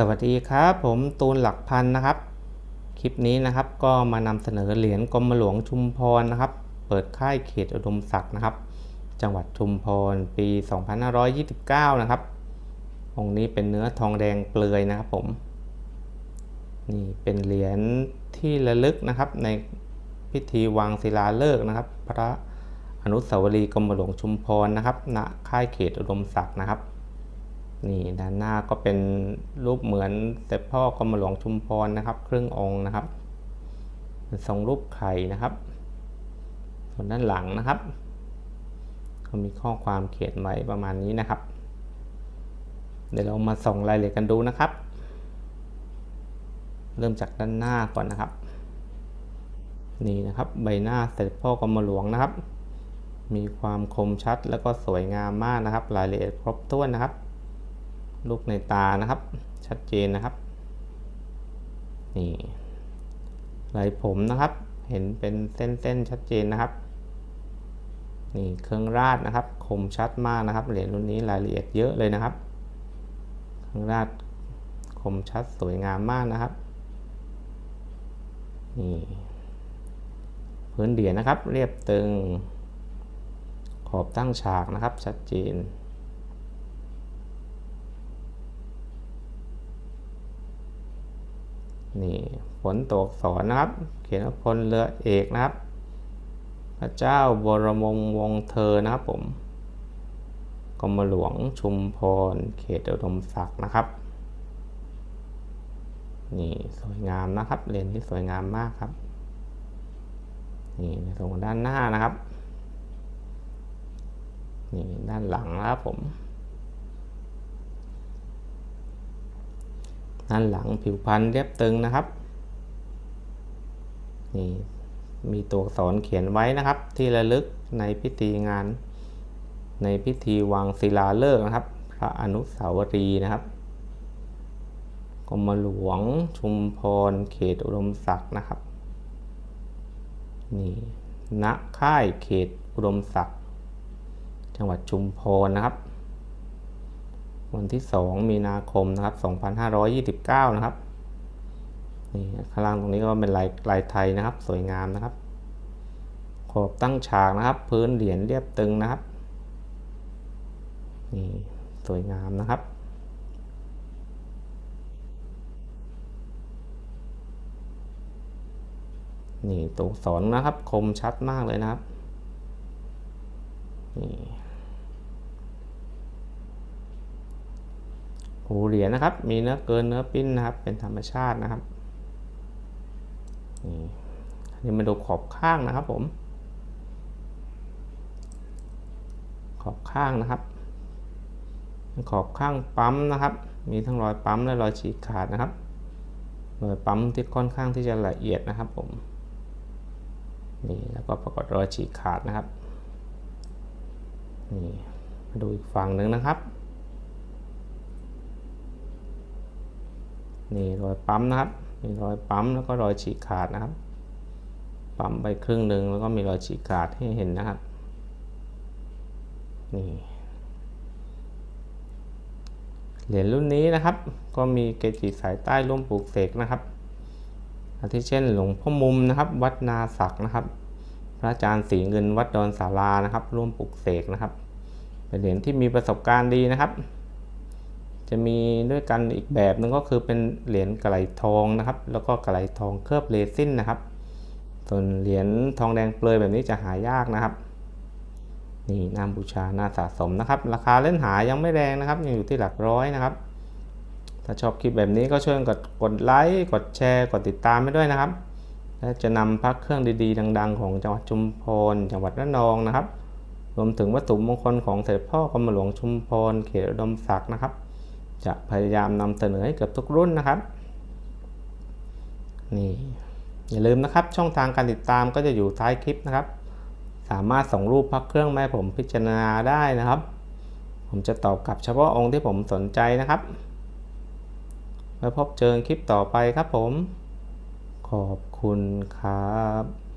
สวัสดีครับผมตูนหลักพันนะครับ คลิปนี้นะครับก็มานำเสนอเหรียญกรมหลวงชุมพรนะครับ เปิดค่ายเขตอุดมศักดิ์นะครับ จังหวัดชุมพรปี 2529 นะครับองค์นี้เป็นเนื้อทองแดงเปลือยนะครับผมนี่เป็นเหรียญที่ระลึกนะครับในพิธีวางศิลาฤกษ์นะครับ พระอนุสาวรีย์กรมหลวงชุมพรนะครับณค่ายเขตอุดมศักดิ์นะครับ นี่ด้านหน้าก็เป็นรูปเหมือนแต่พ่อกรมหลวงชุมพรนะครับ ครึ่งองค์นะครับเป็นทรงรูปไข่นะครับ ส่วนด้านหลังนะครับก็มีข้อความเขียนไว้ประมาณนี้นะครับ เดี๋ยวเรามาส่องรายละเอียดกันดูนะครับ เริ่มจากด้านหน้าก่อนนะครับ นี่นะครับใบหน้าเสด็จพ่อกรมหลวงนะครับ มีความคมชัดแล้วก็สวยงามมากนะครับ รายละเอียดครบถ้วนนะครับ ลูกในตานะครับ ชัดเจนนะครับ นี่ไหลผมนะครับ เห็นเป็นเส้นๆชัดเจนนะครับ นี่เครื่องราดนะครับ คมชัดมากนะครับ เหรียญรุ่นนี้รายละเอียดเยอะเลยนะครับ เครื่องราดคมชัดสวยงามมากนะครับ นี่พื้นเหรียญนะครับ เรียบตึง ขอบตั้งฉากนะครับ ชัดเจน นี่ฝนตกสอนนะครับ เขียนว่าพลเรือเอกนะครับ พระเจ้าบรมงวงเธอนะครับผมกรมหลวงชุมพร เขตอุดมศักดิ์นะครับ นี่สวยงามนะครับเลนที่สวยงามมากครับ นี่ในส่วนของด้านหน้านะครับ นี่ด้านหลังนะครับผม ด้านหลังผิวพรรณเรียบตึงนะครับนี่มีตัวอักษรเขียนไว้นะครับ ที่ระลึกในพิธีงาน ในพิธีวางศิลาฤกษ์นะครับ พระอนุสาวรีย์นะครับกรมหลวงชุมพรเขตอุดมศักดิ์นะครับนี่ณค่ายเขตอุดมศักดิ์จังหวัดชุมพรนะครับ วันที่ 2 มีนาคมนะครับ 2529 นะครับนี่ข้างล่างตรงนี้ก็เป็นลายลายไทยนะครับ สวยงามนะครับ ขอบตั้งฉากนะครับ พื้นเหรียญเรียบตึงนะครับนี่สวยงามนะครับนี่ตัวสอนนะครับ คมชัดมากเลยนะครับนี่ หูเหรียญนะครับ มีเนื้อเกินเนื้อปิ้นนะครับ เป็นธรรมชาตินะครับนี่อันนี้มาดูขอบข้างนะครับผม ขอบข้างนะครับ ขอบข้างปั๊มนะครับ มีทั้งรอยปั๊มและรอยฉีกขาดนะครับรอยปั๊มที่ค่อนข้างที่จะละเอียดนะครับผมนี่แล้วก็ปรากฏรอยฉีกขาดนะครับนี่มาดูอีกฝั่งหนึ่งนะครับ นี่รอยปั๊มนะครับมีรอยปั๊มแล้วก็รอยฉีกขาดนะครับ ปั๊มไปครึ่งหนึ่งแล้วก็มีรอยฉีกขาดให้เห็นนะครับนี่เหรียญรุ่นนี้นะครับ ก็มีเกจิสายใต้ร่วมปลูกเสกนะครับอาทิเช่นหลวงพ่อมุมนะครับ วัดนาศักนะครับ พระอาจารย์สีเงินวัดดอนสารานะครับ ร่วมปลูกเสกนะครับ เป็นเหรียญที่มีประสบการณ์ดีนะครับ จะมีด้วยกันอีกแบบหนึงก็คือเป็นเหรียญกระไหลทองนะครับ แล้วก็กระไหลทองเคลือบเรซินนะครับ ส่วนเหรียญทองแดงเปลยแบบนี้จะหายากนะครับ นี่นามบูชาน่าสะสมนะครับ ราคาเล่นหายังไม่แรงนะครับ ยังอยู่ที่หลักร้อยนะครับ ถ้าชอบคลิปแบบนี้ก็ช่วยกดกดไลค์กดแชร์กดติดตามให้ด้วยนะครับ และจะนำพักเครื่องดีๆ ดัง ๆ ของจังหวัดชุมพรจังหวัดระนองนะครับ รวมถึงวัตถุมงคลของเสด็จพ่อกรมหลวงชุมพรเขตอุดมศักดิ์นะครับ จะพยายามนำเสนอให้เกือบทุกรุ่นนะครับนี่อย่าลืมนะครับช่องทางการติดตามก็จะอยู่ท้ายคลิปนะครับ สามารถส่งรูปพักเครื่องมาให้ผมพิจารณาได้นะครับ ผมจะตอบกลับเฉพาะองค์ที่ผมสนใจนะครับไว้พบเจอคลิปต่อไปครับผม ขอบคุณครับ